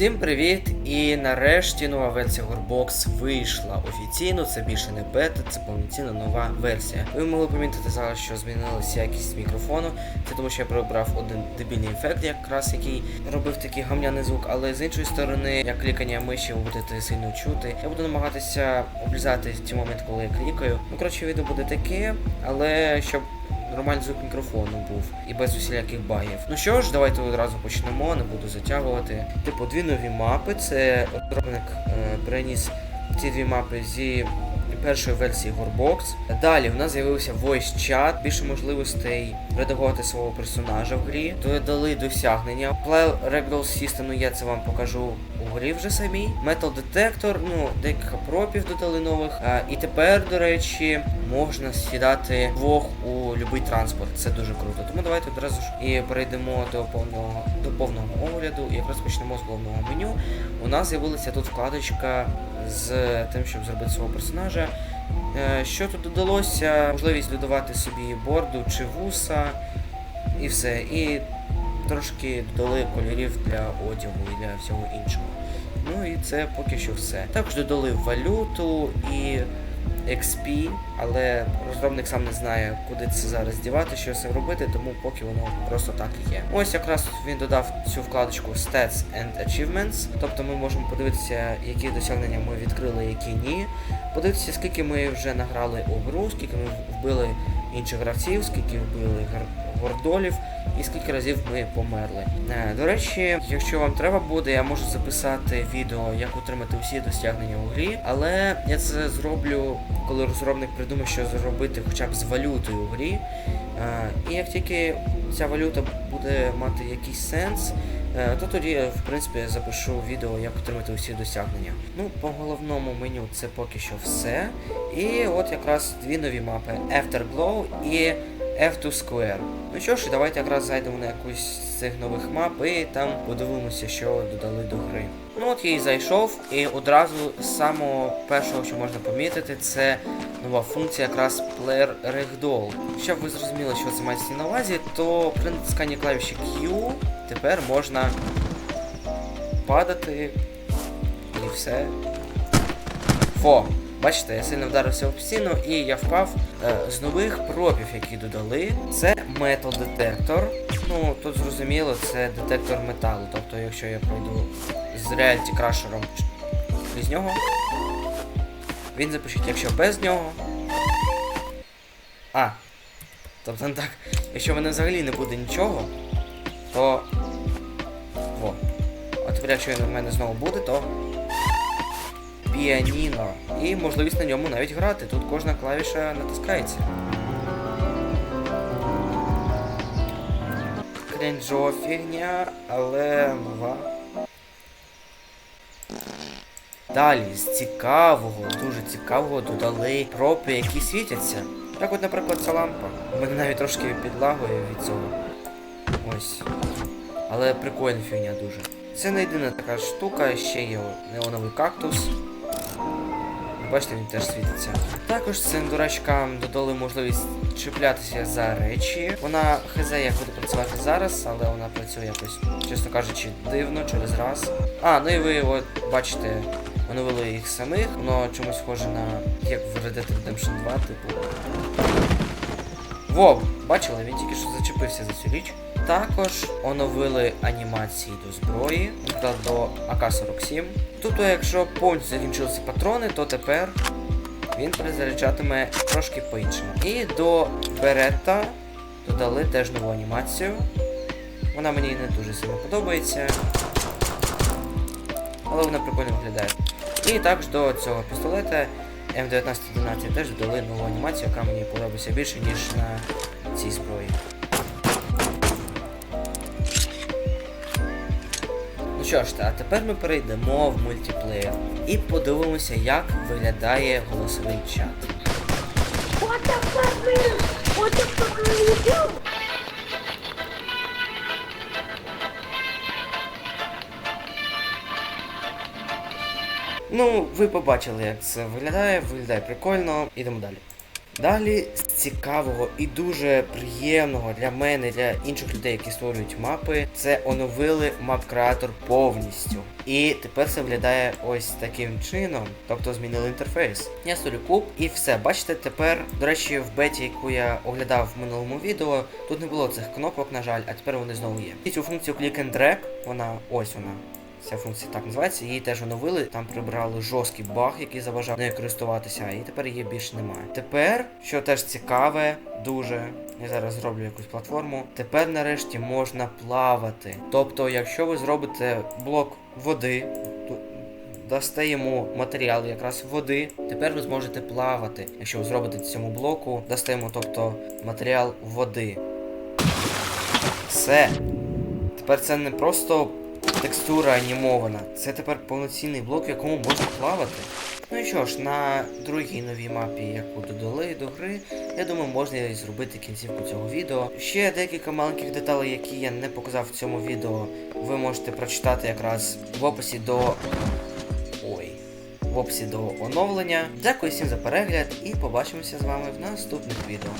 Всім привіт! І нарешті нова версія Gorbox вийшла офіційно. Це більше не бета, це повноцінна нова версія. Ви могли помітити зараз, що змінилася якість мікрофону. Це тому, що я прибрав один дебільний ефект, якраз який робив такий гамняний звук. Але з іншої сторони, як клікання миші ви будете сильно чути. Я буду намагатися облізати ті моменти, коли я клікаю. Ну коротше, відео буде таке, але щоб нормальний звук мікрофону був і без усіляких багів. Ну що ж, давайте одразу почнемо, не буду затягувати. Типу, дві нові мапи. Це розробник е, переніс ці дві мапи зі першої версії Gorbox. Далі в нас з'явився voice chat, більше можливостей редагувати свого персонажа в грі. Додали досягнення. Play Ragdoll System, ну я це вам покажу у грі вже самій. Metal Detector, ну декілька пропів додали нових. А, і тепер, до речі, можна сідати двох у будь-який транспорт. Це дуже круто. Тому давайте одразу ж і перейдемо до повного до повного огляду. І якраз почнемо з головного меню. У нас з'явилася тут вкладочка з тим, щоб зробити свого персонажа. Е, Що тут додалося? Можливість додавати собі борду чи вуса і все. І трошки додали кольорів для одягу і для всього іншого. Ну і це поки що все. Також додали валюту і XP, але розробник сам не знає, куди це зараз дівати, що це робити, тому поки воно просто так і є. Ось якраз він додав цю вкладочку Stats and Achievements, тобто ми можемо подивитися, які досягнення ми відкрили, які ні. Подивитися, скільки ми вже награли у гру, скільки ми вбили інших гравців, скільки вбили гордолів і скільки разів ми померли. Е, До речі, якщо вам треба буде, я можу записати відео, як отримати усі досягнення у грі, але я це зроблю, коли розробник придумає, що зробити хоча б з валютою у грі. Е, І як тільки ця валюта буде мати якийсь сенс, е, то тоді в принципі, запишу відео, як отримати усі досягнення. Ну, по головному меню це поки що все. І от якраз дві нові мапи Afterglow і F2 Square. Ну що ж, давайте якраз зайдемо на якусь з цих нових мап і там подивимося, що додали до гри. Ну от я і зайшов, і одразу з самого першого, що можна помітити, це нова функція якраз Player Ragdoll. Щоб ви зрозуміли, що це мається на увазі, то при натисканні клавіші Q тепер можна падати і все. Фо! Бачите, я сильно вдарився об стіну і я впав е, з нових пропів, які додали. Це метал детектор. Ну, тут зрозуміло, це детектор металу. Тобто, якщо я пройду з реальті крашером без нього, він запишіть, якщо без нього. А. Тобто не так. Якщо в мене взагалі не буде нічого, то. Во. А тепер, якщо в мене знову буде, то піаніно. І можливість на ньому навіть грати. Тут кожна клавіша натискається. Крінжова фігня, але нова. Далі з цікавого, дуже цікавого додали пропи, які світяться. Як от, наприклад, ця лампа. У мене навіть трошки підлагує від цього. Ось. Але прикольна фігня дуже. Це не єдина така штука, ще є неоновий кактус. Бачите, він теж світиться. Також цим дурачкам додали можливість чіплятися за речі. Вона хз як буде працювати зараз, але вона працює якось, чесно кажучи, дивно через раз. А, ну і ви от бачите, оновили їх самих, воно чомусь схоже на як в Red Dead Redemption 2, типу. Во, бачили, він тільки що зачепився за цю річ. Також оновили анімації до зброї, наприклад, до АК-47. Тобто, якщо повністю закінчилися патрони, то тепер він перезаряджатиме трошки по-іншому. І до Берета додали теж нову анімацію. Вона мені не дуже сильно подобається. Але вона прикольно виглядає. І також до цього пістолета М1911 теж додали нову анімацію, яка мені подобається більше, ніж на цій зброї. Що ж, а тепер ми перейдемо в мультиплеєр і подивимося, як виглядає голосовий чат. What the fuck, man? What the fuck are you doing? Ну, ви побачили, як це виглядає, виглядає прикольно. Ідемо далі. Далі з цікавого і дуже приємного для мене, для інших людей, які створюють мапи, це оновили мап-креатор повністю. І тепер це виглядає ось таким чином, тобто змінили інтерфейс. Я створю куб і все. Бачите, тепер, до речі, в беті, яку я оглядав в минулому відео, тут не було цих кнопок, на жаль, а тепер вони знову є. І цю функцію Click and Drag, вона ось вона. Ця функція так називається, її теж оновили. Там прибрали жорсткий баг, який заважав нею користуватися, і тепер її більше немає. Тепер, що теж цікаве, дуже. Я зараз зроблю якусь платформу. Тепер нарешті можна плавати. Тобто, якщо ви зробите блок води, то дасте йому матеріал якраз води, тепер ви зможете плавати. Якщо ви зробите цьому блоку, дасте йому, тобто, матеріал води. Все. Тепер це не просто текстура анімована, це тепер повноцінний блок, в якому можна плавати. Ну і що ж, на другій новій мапі, яку додали до гри, я думаю, можна і зробити кінцівку цього відео. Ще декілька маленьких деталей, які я не показав в цьому відео, ви можете прочитати якраз в описі до. Ой. В описі до оновлення. Дякую всім за перегляд і побачимося з вами в наступних відео.